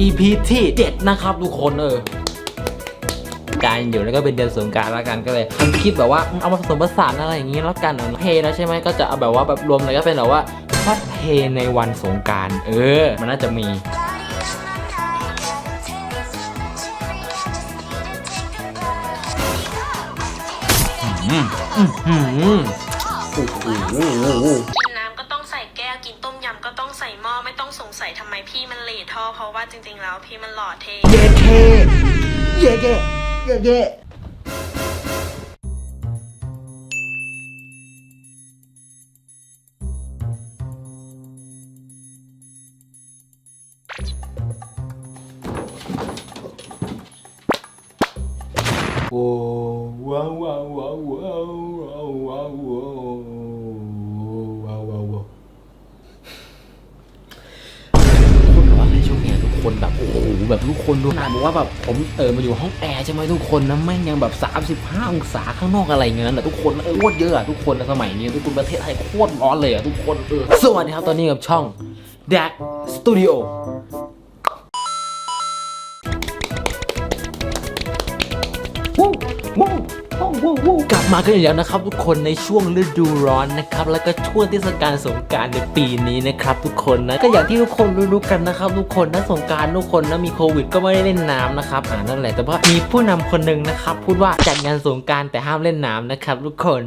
EP ที่ 7 นะครับทุกคนเออการอยู่แล้วก็เป็นเดือนสงกรารแล้วกันก็เลยทำคลิปแบบว่าเอามาผสมผสานอะไรอย่างงี้แล้วกันเนอะเพลย์แล้วใช่ไหมก็จะเอาแบบว่าแบบรวมเลยก็เป็นแบบว่าพอดเพลย์ในวันสงกรารเออ มันน่าจะมีอืมอืมอืมโอ้โห ไมพี่มันเหลท่อเพราะว่าจริงๆแล้วพี่มันหล่อเท่ เย่เคเย้เย่เย่เย่ คนแบบโอ้โหแบบทุกคนดูขนาดบอกว่าแบบผมเออมาอยู่ห้องแอร์ใช่ไหมทุกคนนะแม่งยังแบบ 35 องศาข้างนอกอะไรเงี้ยนะทุกคนเออโคตรเยอะอะทุกคนในสมัยนี้ทุกคนประเทศไทยโคตรร้อนเลยอะทุกคนเออสวัสดีครับตอนนี้กับช่อง d a กสตูดิโอ กลับมากันอีกแล้วนะครับทุกคนในช่วงฤดูร้อนนะครับแล้วก็ช่วงเทศกาลสงการในปีนี้นะครับทุกคนนะก็อย่างที่ทุกคนรู้ๆกันนะครับทุกคนนะสงการทุกคนนะมีโควิด ก็ไม่ได้เล่นน้ำนะครับอ่านั่นแหละแต่ว่ามีผู้นำคนหนึ่งนะครับพูดว่าจัดงานสงการแต่ห้ามเล่นน้ำนะครับทุกคน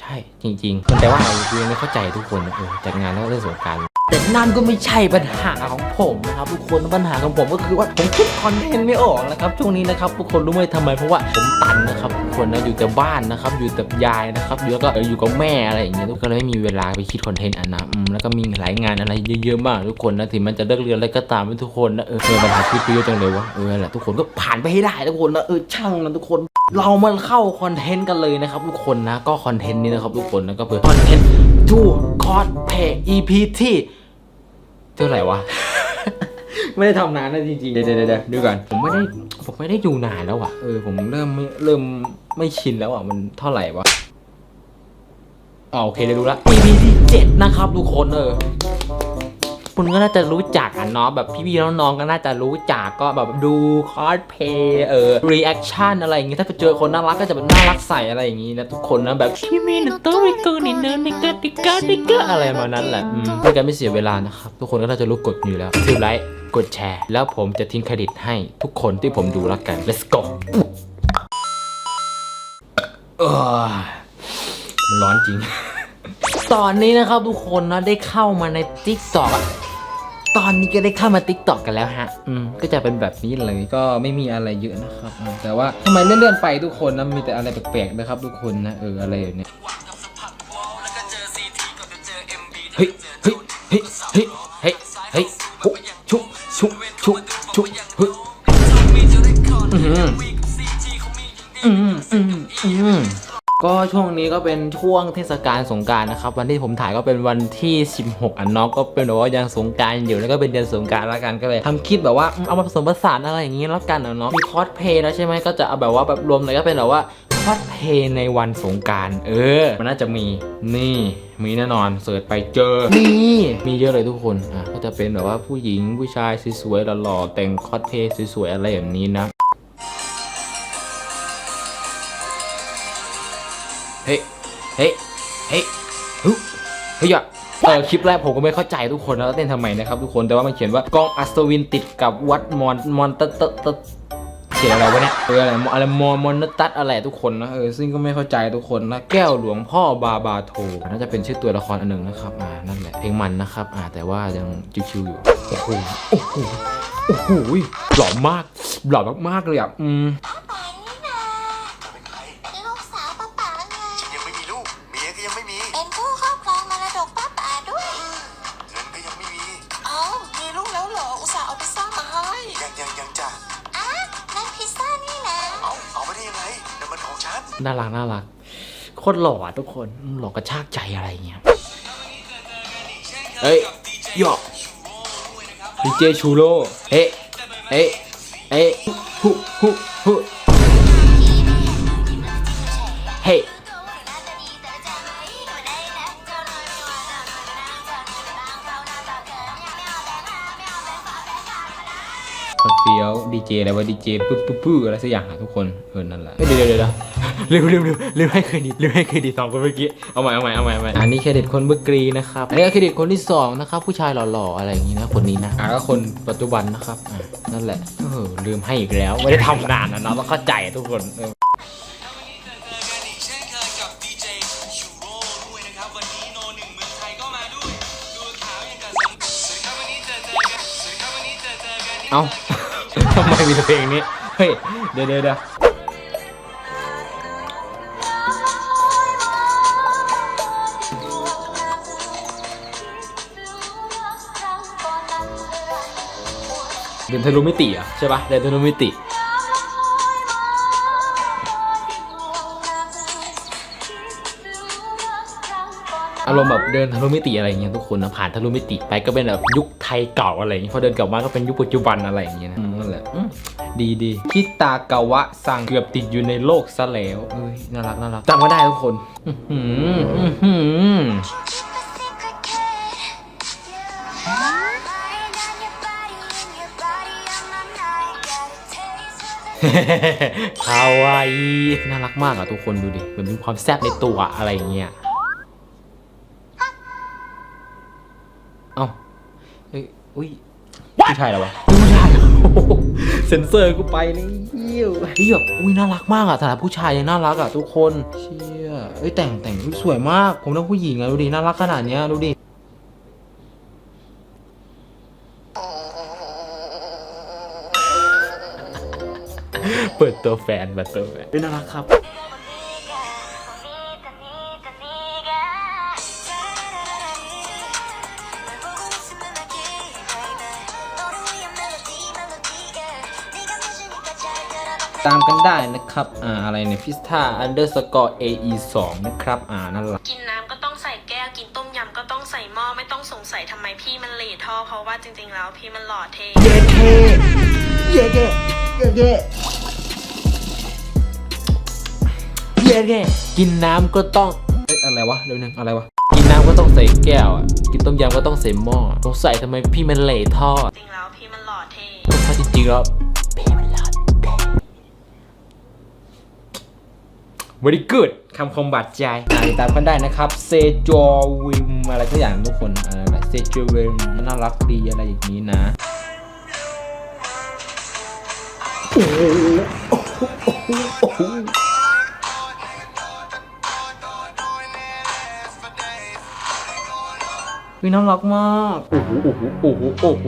ใช่จริงๆมันแต่ว่าเอาไม่เข้าใจทุกคนเออจัดงานแล้วเล่นสงการ แต่นั่นก็ไม่ใช่ปัญหาของผมนะครับทุกคนปัญหาของผมก็คือว่าผมคิดคอนเทนต์ไม่ออกนะครับช่วงนี้นะครับทุกคนรู้ไหมทำไมเพราะว่าผมตันนะครับคนนะอยู่แต่บ้านนะครับอยู่แต่ยายนะครับแล้วก็อยู่กับแม่อะไรอย่างเงี้ยทุกคนเลยไม่มีเวลาไปคิดคอนเทนต์อะนะแล้วก็มีหลายงานอะไรเยอะๆมากทุกคนนะถึงมันจะเลิกเรียนอะไรก็ตามทุกคนนะเออเจอปัญหาชีวิตไปเยอะจังเลยวะเออแหละทุกคนก็ผ่านไปให้ได้ทุกคนนะเออช่างนะทุกคนเรามาเข้าคอนเทนต์กันเลยนะครับทุกคนนะก็คอนเทนต์นี้นะครับทุกคนนะก็คือคอนเทนต์ทู คอร์สเพย์ EP ที่เท่าไหร่วะ ไม่ได้ทำนานนะจริงๆ เดี๋ยวเดี๋ยวเดี๋ยวดูก่อนผมไม่ได้ผมไม่ได้อยู่นานแล้วอะเออผมเริ่มไม่เริ่มไม่ชินแล้วอะมันเท่าไหร่วะอ๋อโอเคได้รู้ละ EP ที่เจ็ดนะครับทุกคนเออ คุณก็น่าจะรู้จักอะเนาะแบบพี่ๆน้องๆก็น่าจะรู้จักก็แบบดูคอสเพย์เออรีแอคชั่นอะไรอย่างงี้ถ้าไปเจอคนน่ารักก็จะแบบน่ารักใส่อะไรอย่างงี้นะทุกคนนะแบบคิมินโตริโกนิเนนิกติกาติกาอะไรมานั้นแหละอืมเพื่อการไม่เสียเวลานะครับทุกคนก็น่าจะรู้กฎอยู่แล้วถือไลค์กดแชร์ แล้วผมจะทิ้งเครดิตให้ทุกคนที่ผมดูแล้วกัน let's go เออมันร้อนจริง ตอนนี้นะครับทุกคนนะได้เข้ามาใน t ิ k t o k อะตอนนี้ก็ได้เข้ามา t ิ k t o k กันแล้วฮะอืมก็จะเป็นแบบนี้เลยก็ไม่มีอะไรเยอะนะครับอืมแต่ว่าทำไมเลื่อนๆไปทุกคนนะมีแต่อะไรแปลกๆนะครับ ทุกคนนะเอออะไรอย่างเนี้ยเฮ้ยเฮ้ยเฮ้ยเฮ้ยเฮ้ยเฮ้ยชุชุชุชุชุเฮ้ยอืมอืมอืมอืม ก็ช่วงนี้ก็เป็นช่วงเทศกาลสงการนะครับ วันที่ผมถ่ายก็เป็นวันที่ 16 อันนาะก็เป็นแบบว่ายังสงการอยู่แล้วก็เป็นเดือนสงการแล้วกันก็เลยทำคลิปแบบว่าเอามาผสมผสานอะไรอย่างงี้แล้วกันอะเนาะมีคอสเพย์แล้วใช่ไหมก็จะเอาแบบว่าแบบรวมเลยก็เป็นแบบว่าคอสเพย์ในวันสงการเออ มันน่าจะมีนี่มีแน่นอนเสิร์ชไปเจอ นี่มีเยอะเลยทุกคนอะก็จะเป็นแบบว่าผู้หญิงผู้ชายสวยๆหล่อๆแต่งคอสเพย์สวยๆอะไรแบบนี้นะ เฮ้ยเฮ้ยฮึเฮ้ยอะเออคลิปแรกผมก็ไม่เข้าใจทุกคนนะว่าเต้นทำไมนะครับทุกคนแต่ว่ามันเขียนว่ากองอัศวินติดกับวัดมอนมอนตตตตเขียนอะไรวะเนี่ยเอออะไรอะไรมอนมอนตัดอะไรทุกคนนะเออซึ่งก็ไม่เข้าใจทุกคนนะแก้วหลวงพ่อบาบาโทน่าจะเป็นชื่อตัวละครอันหนึ่งนะครับอ่านั่นแหละเพลงมันนะครับอ่าแต่ว่ายังชิวๆอยู่โอ้โหโอ้โหโอ้โหหล่อมากหล่อมากๆเลยอะอืม นของฉันน่ารักน่ารักโคตรหล่ออะทุกคนอืมหล่อกระชากใจอะไรเงี้ยเฮ้ยหยอกดีเจชูโร่เฮ้เฮ้เฮ้ฮุฮุฮุ เฟี้ยวดีเจอะไรวะดีเจปึ๊บปึ๊บปึ๊บอะไรสักอย่างอะทุกคนเออนั่นแหละเอ้ยเดี๋ยวเดี๋ยวเดี๋ยวเร็วเร็วเร็วเร็วให้เครดิตเร็วให้เครดิตสองคนเมื่อกี้เอาใหม่เอาใหม่เอาใหม่เอาใหม่อันนี้เครดิตคนเมื่อกี้นะครับอันนี้ก็เครดิตคนที่สองนะครับผู้ชายหล่อๆอะไรอย่างงี้นะคนนี้นะอ่าก็คนปัจจุบันนะครับอ่านั่นแหละเออลืมให้อีกแล้วไม่ได้ทำนานนะเนาะต้องเข้าใจทุกคนเออ เจอกันนี่เอ้า ทำไมมีเพลงนี้ เฮ้ย เดี๋ยวเดี๋ยวเดี๋ยวเดินทะลุมิติอะใช่ปะเดินทะลุมิติารมณ์แบบเดินทะลุมิติอะไรอย่างเงี้ยทุกคนนะผ่านทะลุมิติไปก็เป็นแบบยุคไทยเก่าอะไรอย่างเงี้ยพอเดินกลับมาก็เป็นยุคปัจจุบันอะไรอย่างเงี้ยนะอืมนั่นแหละดีดีคิตากาวะสั่งเกือบติดอยู่ในโลกซะแล้วเอ้ยน่ารักน่ารักจำก็ได้ทุกคนอื้อหืออื้อหือคาวาอีน่ารักมากอะทุกคนดูดิเหมือนมีความแซ่บในตัวอะไรเงี้ย เอ้าเอ้ยอุ้ยผู้ชายเหรอวะผู้ชายเหรอโอ้โหเซ็นเซอร์กูไปเลยเยี่ยวนี่แบบอุ้ยน่ารักมากอะสำหรับผู้ชายยังน่ารักอะทุกคนเชี่ยเอ้ยแต่งแต่งอุ๊ยสวยมาก ผมต้องผู้หญิงอะดูดิน่ารักขนาดเนี้ยดูดิเปิดตัวแฟนเปิดตัวแฟนเป็นน่ารักครับ ตามกันได้นะครับอ่าอะไรเนี่ยพิสตา underscore ae 2นะครับอ่านั่นแหละกินน้ำก็ต้องใส่แก้ว กินต้มยำก็ต้องใส่หม้อไม่ต้องสงสัยทำไมพี่มันเหล่ท่อเพราะว่าจริงๆแล้วพี่มันหล่อเท่เย้เท่เย้เย้เย้เย้เย้เย้กินน้ำก็ต้องเอ้ยอะไรวะเดี๋ยวนึงอะไรวะกินน้ำก็ต้องใส่แก้วอะกินต้มยำก็ต้องใส่หม้อสงสัยทำไมพี่มันเหล่ท่อจริงๆแล้วพี่มันหล่อเท่เพราะจริงๆแล้ว very good คำคมบาดใจอ่าติดตามกันได้นะครับเซจอวิมอะไรทุกอย่างทุกคนอะไรเซจอวิมมันน่ารักดีอะไรอย่างนี้นะโอ้โหโอ้โหโอ้โหวิน่ารักมาก โอ้โหโอ้โหโอ้โหโอ้โห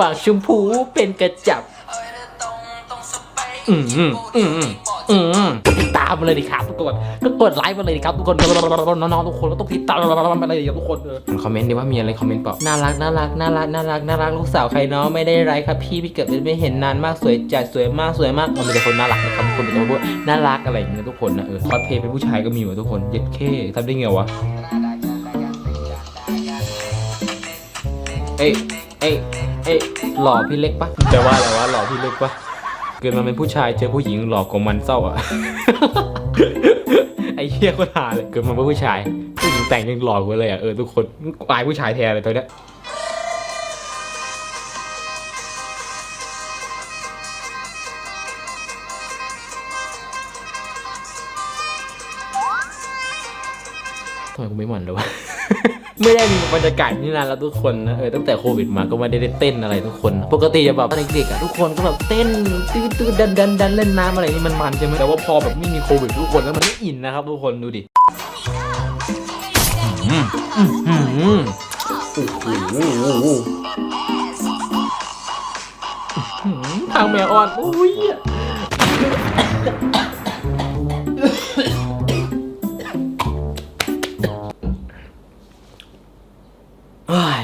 ปากชมพูเป็นกระจับๆเอ้ยเธอตรงตรงสเปคอืมอืมอืมอืมอืมติดตามมาเลยดิครับทุกคนก็กดไลค์มาเลยดิครับทุกคนน้องๆทุกคนก็ต้องติดตามมาเลยดิครับทุกคนเออคอมเมนต์ดิว่ามีอะไรคอมเมนต์เปล่าน่ารักน่ารักน่ารักน่ารักน่ารักลูกสาวใครเนาะไม่ได้ไรครับพี่พี่เกิดไม่เห็นนานมากสวยจัดสวยมากสวยมากมันเป็นคนน่ารักนะครับคนเป็นคนพูดน่ารักอะไรอย่างเงี้ยทุกคนนะเออคอสเพลย์เป็นผู้ชายก็มีว่ะทุกคนเย็ดเข้ทำได้ไงวะเอ้ย เอ้ยเอ้ยหล่อพี่เล็กปะจะว่าอะไรวะหล่อพี่เล็กปะเกิดมาเป็นผู้ชายเจอผู้หญิงหลอกกว่ามันเศร้าอะ ไอ้เหี้ยก็หาเลยเกิดมาเป็นผู้ชายผู้หญิงแต่งยังหลอกกว่าเลยอะเออทุกคนอายผู้ชายแทนเลยตอนเนี้ยทำไมกูไม่หมันเลยวะ ไม่ได้มีบรรยากาศนี่นานแล้วทุกคนนะเออตั้งแต่โควิดมาก็ไม่ได้ได้เต้นอะไรทุกคน ปกติจะแบบตอนเด็กๆอะทุกคนก็แบบเต้นตื้อตื้อดันดันดันเล่นน้ำอะไรนี่มันมันใช่ไหมแต่ว่าพอแบบไม่มีโควิดทุกคนแล้วมันไม่อินนะครับทุกคนดูดิทางแมวอ่อนอุ้ย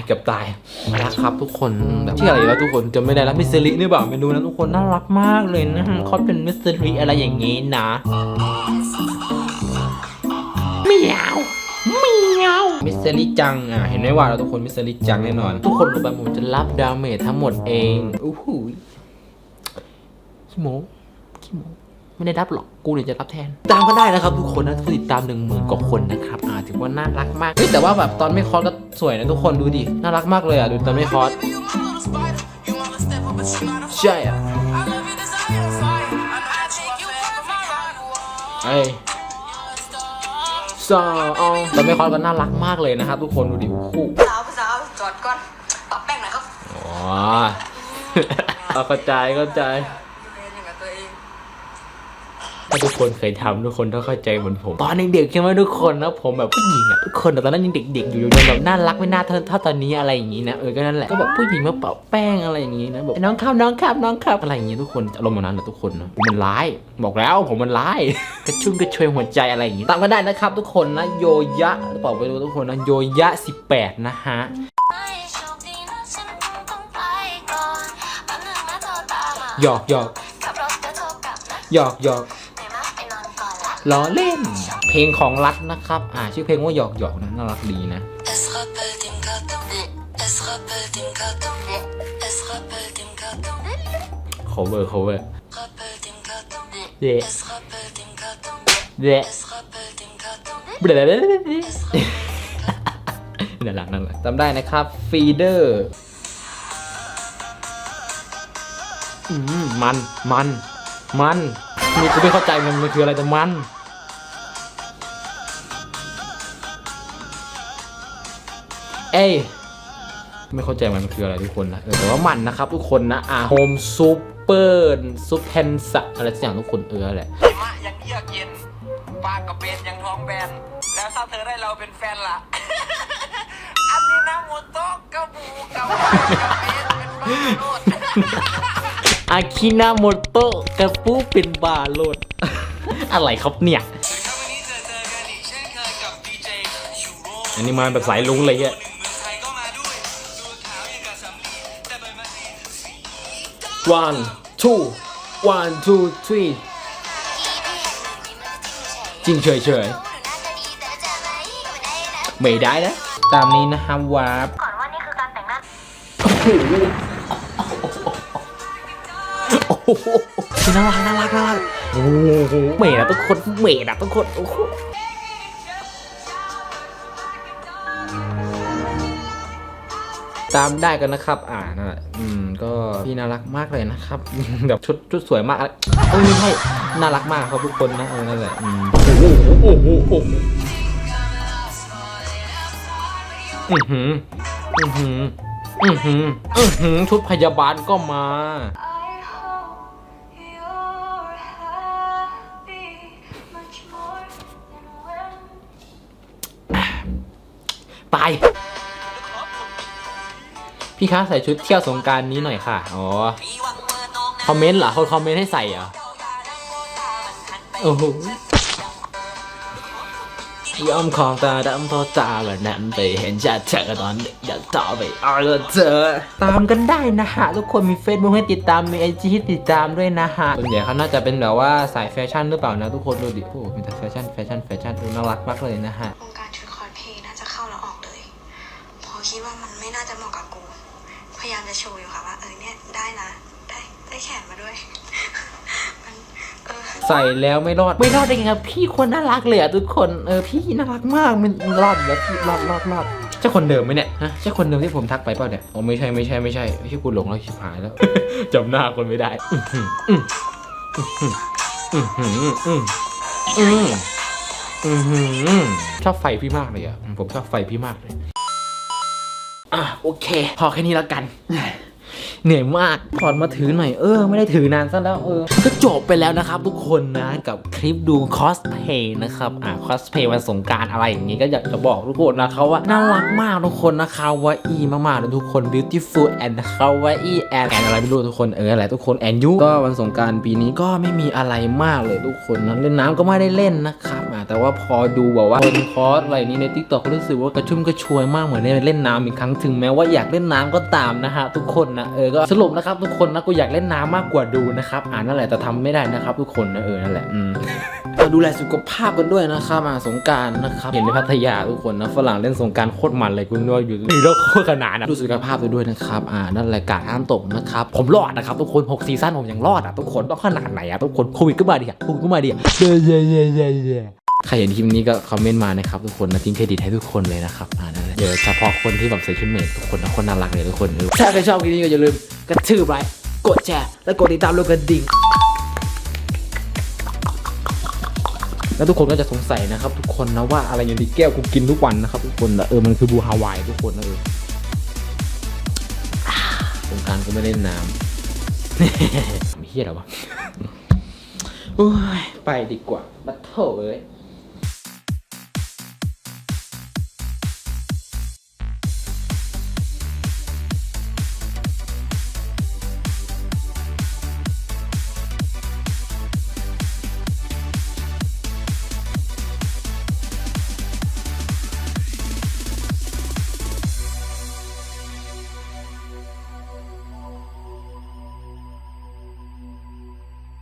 เอ้ยเกับตายมาแล้วครับทุกคนแบบชื่ออะไรแล้วทุกคนจะไม่ได้แล้วมิสซิลิหรือเปล่าไม่รู้นะทุกคนน่ารักมากเลยนะเขาเป็นมิสซิลิอะไรอย่างงี้นะเมียวเมียวมิสซิลิจังอะเห็นไหมว่าเราทุกคนมิสซิลิจังแน่นอน ทุกคนลงไปผมจะรับดาเมจทั้งหมดเองอู้หูขี้โมขี้โม ไม่ได้รับหรอกกูเนี่ยจะรับแทน ตามก็ได้นะครับทุกคนนะผู้ติดตามหนึ่งหมื่นกว่าคนนะครับอ่าถือว่าน่ารักมากเฮ้ยแต่ว่าแบบตอนไม่คอร์สก็สวยนะทุกคนดูดิน่ารักมากเลยอะดูตอนไม่คอร์ส You my little spider. You wanna step up, but you're not a ใช่อะ I love your desire, fire. I know that you are fair, but my heart. เอ้ยสองตอนไม่คอร์สก็น่ารักมากเลยนะครับทุกคนดูดิโอ้โหสาวสาวจอดก่อนปรับแป้งหน่อยครับอ๋อเข้าใจเข้าใจ เป็นอย่างกับตัวเอง ถ้าทุกคนเคยทำทุกคนต้องเข้าใจเหมือนผม ตอนเด็กๆใช่ไหมทุกคนนะผมแบบผู้หญิงอะทุกคนแต่ตอนนั้นยังเด็ก ๆ อยู่ยังแบบน่ารักไม่น่าเท่าเท่าตอนนี้อะไรอย่างนี้นะเออก็นั่นแหละก็แบบผู้หญิงมาเป่าแป้งอะไรอย่างนี้นะแบบน้องครับน้องครับน้องครับอะไรอย่างนี้ทุกคนอารมณ์แบบนั้นนะทุกคนนะผมมันร้ายบอกแล้วผมมันร้ายกระชุ่มกระชวยหัวใจอะไรอย่างนี้ตามก็ได้นะครับ ทุกคนนะโยยะหรือเปล่าไปดูทุกคนนะโยยะ 18 นะฮะให้โชคดีนะฉันคงต้องไปก่อนแป๊บนึงนะโทรตามมาหยอกหยอกขับรถจะโทรกลับนะหยอกหยอก ละล้อเล่น เพลงของรัฐนะครับ อ่า ชื่อเพลงว่าหยอกหยอกนะน่ารักดีนะ Elle se rappelle des gâteaux Elle se rappelle des gâteaux Elle se rappelle des gâteaux cover cover rappelle des gâteaux เด็ Elle se rappelle des gâteaux เด็ Elle se rappelle des gâteaux เด็เด็นั่นแหละนั่นแหละจำได้นะครับฟีเดอร์อืมมัน มัน มัน นี่กูไม่เข้าใจมันมันคืออะไรแต่มัน เอ้ยไม่เข้าใจมันคืออะไรทุกคนนะเออแต่ว่ามันนะครับทุกคนนะอ่าโฮมซูเปอร์ซูเทนสอะไรสักอย่างทุกคนเออแหละหิมะยังเยือกเย็นปากกับเบนยังท้องแบน แล้วถ้าเธอได้เราเป็นแฟนล่ะ อันนี้นะโมโตะกระบูกับกับเบนเป็นบ้าโลดอาคินาโมโตะกระปูเป็นบาโลด อะไรครับเนี่ยสวัสดีครับวันนี้เจอเจอกันอีกเช่นเคยกับดีเจยูโรอันนี้มาแบบสายลุงเลยอะ one two one two three จริงเฉยเฉยๆไม่ได้นะ ตามนี้นะฮะวาร์ปก่อนว่านี่คือการแต่งหน้าโอ้โหน่ารักน่ารักน่ารักโอ้โหเมดอะทุกคนเมดอะทุกคนโอ้โห ตามได้กันนะครับ อ่านั่นแหละอืม ก็พี่น่ารักมากเลยนะครับ แบบชุดชุดสวยมากอะไรเอ้ยไม่ใช่น่ารักมากครับทุกคนนะเออนั่นแหละอืมโอ้โหโอ้โหโอ้โหอือหืออือหืออือหืออือหือชุดพยาบาลก็มา I hope you're happy much more than when ไป พี่คะใส่ชุดเที่ยวสงกรารนี้หน่อยค่ะ อ๋อ คอมเมนต์เหรอคนคอมเมนต์ให้ใส่เหรอ โอ้โหยอมของตาดำเพราะตาแบบนั้นไปเห็นชัดเจอตอนเด็กอยากต่อไปเอาละเจอ ตามกันได้นะฮะ ทุกคนมี Facebook ให้ติดตามมีไอจีให้ติดตามด้วยนะฮะส่วนใหญ่เขาน่าจะเป็นแบบว่าสายแฟชั่นหรือเปล่านะทุกคนดูดิโอ้โหมีแต่แฟชั่นแฟชั่นแฟชั่นดูน่ารักมากเลยนะฮะ จะโชว์อยู่ค่ะว่าเออเนี่ยได้นะได้ได้แขนมาด้วยใส่แล้วไม่รอดไม่รอดได้ไงครับ พี่คนน่ารักเลยอะทุกคนเออพี่น่ารักมากมันรอดแล้วพี่รอดรอดรอดใช่คนเดิมไหมเนี่ยฮะใช่คนเดิมที่ผมทักไปเปล่าเนี่ยอ๋อไม่ใช่ไม่ใช่ไม่ใช่ไม่ใช่กูหลงแล้วชิบหายแล้วจำหน้าคนไม่ได้อื้อหืออื้ออื้อหืออื้อหืออื้ออื้อหือชอบไฟพี่มากเลยอะผมชอบไฟพี่มากเลย อะโอเค พอแค่นี้แล้วกัน เหนื่อยมากถอดมาถือหน่อยเออไม่ได้ถือนานซะแล้วเออก็จบไปแล้วนะครับทุกคนนะกับคลิปดูคอสเพย์นะครับอ่าคอสเพย์วันสงการอะไรอย่างงี้ก็อยากจะบอกทุกคนนะครับว่าน่ารักมากทุกคนนะคาวาอีมากๆเลยทุกคน beautiful and คาวาอี and แอนอะไรไม่รู้ทุกคนเอออะไรทุกคนแอนยูก็วันสงการปีนี้ก็ไม่มีอะไรมากเลยทุกคนนะเล่นน้ำก็ไม่ได้เล่นนะครับอ่าแต่ว่าพอดูแบบว่าคนคอสอะไรนี้ในทิกตอกก็รู้สึกว่ากระชุ่มกระชวยมากเหมือนได้เล่นน้ำอีกครั้งถึงแม้ว่าอยากเล่นน้ำก็ตามนะฮะทุกคนนะเออก็สรุปนะครับทุกคนนะกูอยากเล่นน้ำมากกว่าดูนะครับอ่านั่นแหละแต่ทำไม่ได้นะครับ ทุกคนนะเออนั่นแหละอืมากดูแลสุขภาพกันด้วยนะครับมาสงกรารนะครับ เห็นในพัทยาทุกคนนะฝรั่งเล่นสงกรารโคตรมันเลยคุณว่าอยู่นี่แล้วโคตรขนาดนะดูสุขภาพไปด้วยนะครับ อ่านั่นรายการห้ามตกนะครับ ผมรอดนะครับทุกคน6ซีซั่นผมยังรอดอะทุกคนต้องขนาดไหนอะทุกคนโควิดก็มาดิอะโควิดก็มาดิอะเย้เย้เย้เย้เย้ ใครเห็นคลิปนี้ก็คอมเมนต์มานะครับทุกคนนะทิ้งเครดิตให้ทุกคนเลยนะครับอ่านั่นแหละเดี๋ยวเฉพาะคนที่แบบใส่ชุดเมดทุกคนนะคนน่ารักเลยทุกคนถ้าใครชอบคลิปนี้ก็อย่าลืมกระทืบไลค์กดแชร์และกดติดตามลูกกระดิ่งแล้วทุกคนก็จะสงสัยนะครับ ทุกคนนะว่าอะไรอยู่ในแก้วกูกินทุกวันนะครับ ทุกคนนะเออมันคือบูฮาวายทุกคนนะเอออ่าสงกรารก็ไม่เล่นน้ำเฮียเหรอวะโอ้ยไปดีกว่าบัตเทิลเอ้ย